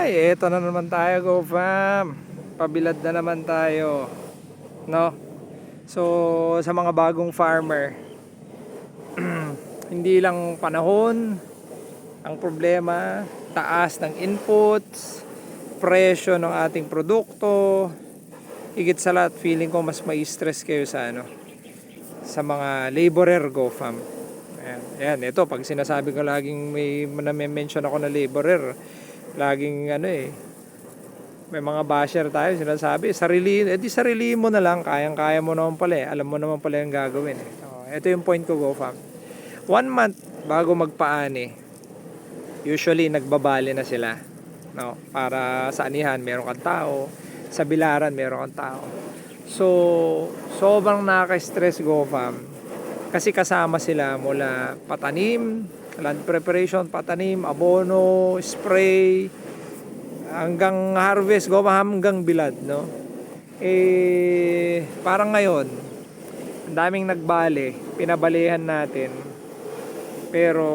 Ay, eto na naman tayo, Go Fam. Pabilad na naman tayo. No? So, sa mga bagong farmer, hindi lang panahon ang problema, taas ng inputs, presyo ng ating produkto, higit sa lahat, feeling ko mas may stress kayo sa ano, sa mga laborer Go Fam. Ayan, ayan, ito, pag sinasabi ko laging may na-mention ako na laborer, laging ano eh, may mga basher tayo sinasabi, sarili, edi sarili mo na lang, kayang-kaya mo naman pala eh, alam mo naman pala yung gagawin eh. Oh, ito yung point ko, Go Fam. One month bago magpaani, usually nagbabali na sila. No? Para sa anihan, meron kang tao. Sa bilaran, meron kang tao. So, sobrang nakaka-stress, Go Fam. Kasi kasama sila mula patanim, land preparation, patanim, abono, spray, hanggang harvest, go hanggang bilad, no? Eh, parang ngayon, ang daming nagbali, pinabalihan natin. Pero,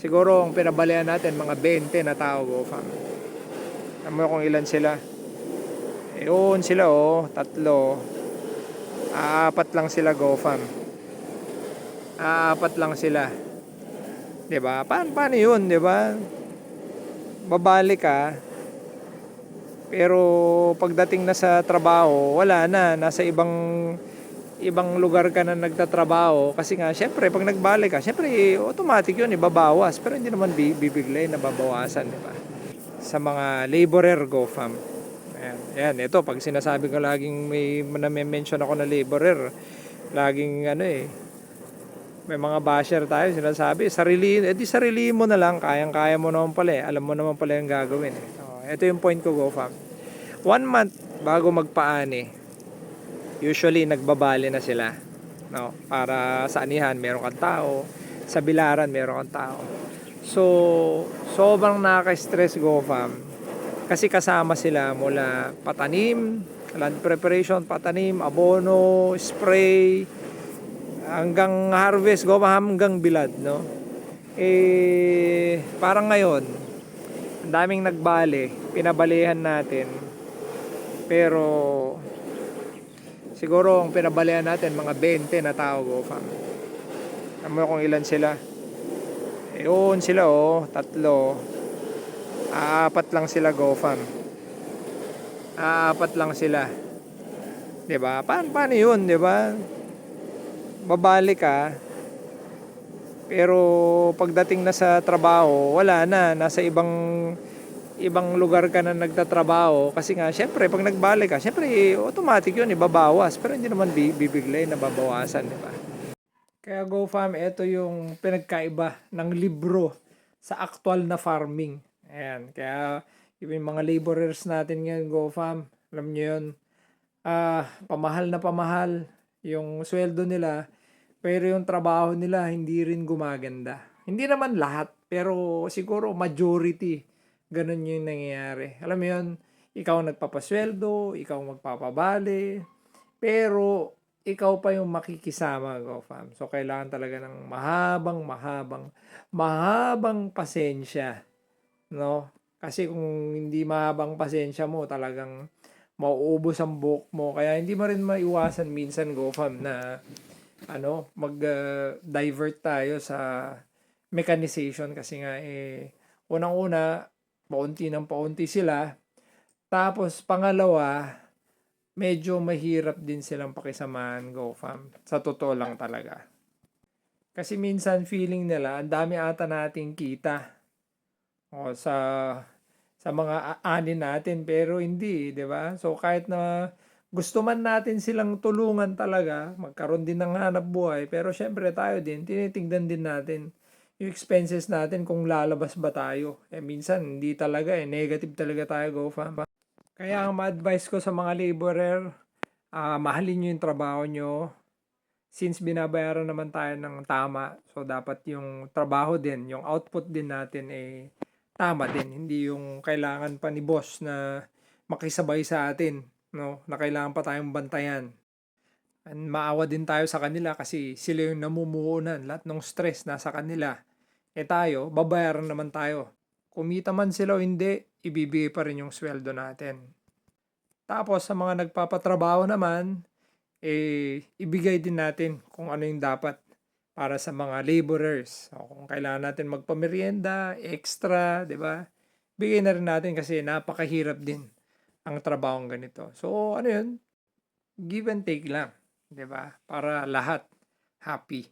siguro ang pinabalihan natin, mga 20 na tao, go fam. Alam mo kung ilan sila? Yun sila, oh, tatlo. Aapat lang sila, go fam. Aapat lang sila. 'Di ba? Paano paano 'yun, 'di ba? babalik ka pero pagdating na sa trabaho wala na nasa ibang ibang lugar ka na nagtatrabaho kasi nga syempre pag nagbalik ka syempre automatic yun ibabawas pero hindi naman bi- bibiglay na babawasan di ba sa mga laborer go fam ayan, ayan ito pag sinasabi ko laging may na-mention ako na laborer laging ano eh may mga basher tayo sinasabi, sarili, edi sarili mo na lang, kayang-kaya mo naman pala eh, alam mo naman pala yung gagawin eh. Oh, ito yung point ko, Go Fam. One month bago magpaani, usually nagbabali na sila. No? Para sa anihan, meron kang tao, sa bilaran, meron kang tao. So, sobrang nakaka-stress, Go Fam. Kasi kasama sila mula patanim, land preparation, patanim, abono, spray, hanggang harvest go hanggang bilad no? Eh parang ngayon ang daming nagbali pinabalihan natin. Pero siguro ang pinabalihan natin mga 20 na tao go fam. Alam mo kung ilan sila? Yun sila oh tatlo. Aapat lang sila go fam. Aapat lang sila. 'di ba? Paano paano yun 'di ba babalik ka pero pagdating na sa trabaho wala na. Nasa ibang ibang lugar ka na nagtatrabaho. Kasi nga syempre pag nagbalik ka syempre automatic yun ibabawas. Pero hindi naman bi- bibiglay na babawasan di ba? Kaya Go Farm ito yung pinagkaiba ng libro sa actual na farming. Ayan kaya yung mga laborers natin ngayon Go Farm alam niyo yun. Ah pamahal na pamahal yung sweldo nila pero yung trabaho nila hindi rin gumaganda. Hindi naman lahat, pero siguro majority ganun yung nangyayari. Alam mo yun, ikaw nagpapasweldo, ikaw magpapabali, pero ikaw pa yung makikisama, go fam. So, kailangan talaga ng mahabang, mahabang, mahabang pasensya. No? Kasi kung hindi mahabang pasensya mo, talagang mauubos ang buhok mo. Kaya hindi mo rin maiwasan minsan, go fam, na ano, mag-divert tayo sa mechanization. Kasi nga eh unang-una paunti ng paunti sila. Tapos pangalawa medyo mahirap din silang pakisamahan go fam sa totoo lang talaga. Kasi minsan feeling nila ang dami ata nating kita. O sa sa mga ani natin pero hindi 'di ba so kahit na gusto man natin silang tulungan talaga, magkaroon din ng hanap buhay, pero syempre tayo din, tinitignan din natin yung expenses natin kung lalabas ba tayo. Eh minsan, hindi talaga eh, negative talaga tayo, go fam. Kaya ang ma-advise ko sa mga laborer, ah mahalin nyo yung trabaho nyo. Since binabayaran naman tayo ng tama, so dapat yung trabaho din, yung output din natin eh tama din. Hindi yung kailangan pa ni boss na makisabay sa atin no, na kailangan pa tayong bantayan. And maawa din tayo sa kanila kasi sila yung namumuhunan. Lahat ng stress nasa kanila. Eh tayo, babayaran naman tayo. Kumita man sila o hindi, ibibigay pa rin yung sweldo natin. Tapos sa mga nagpapatrabaho naman, eh, ibigay din natin kung ano yung dapat para sa mga laborers. O kung kailangan natin magpamerienda, extra, di ba? Bigay na rin natin kasi napakahirap din ang trabahong ganito. So, ano yun? Give and take lang, di ba? Para lahat happy.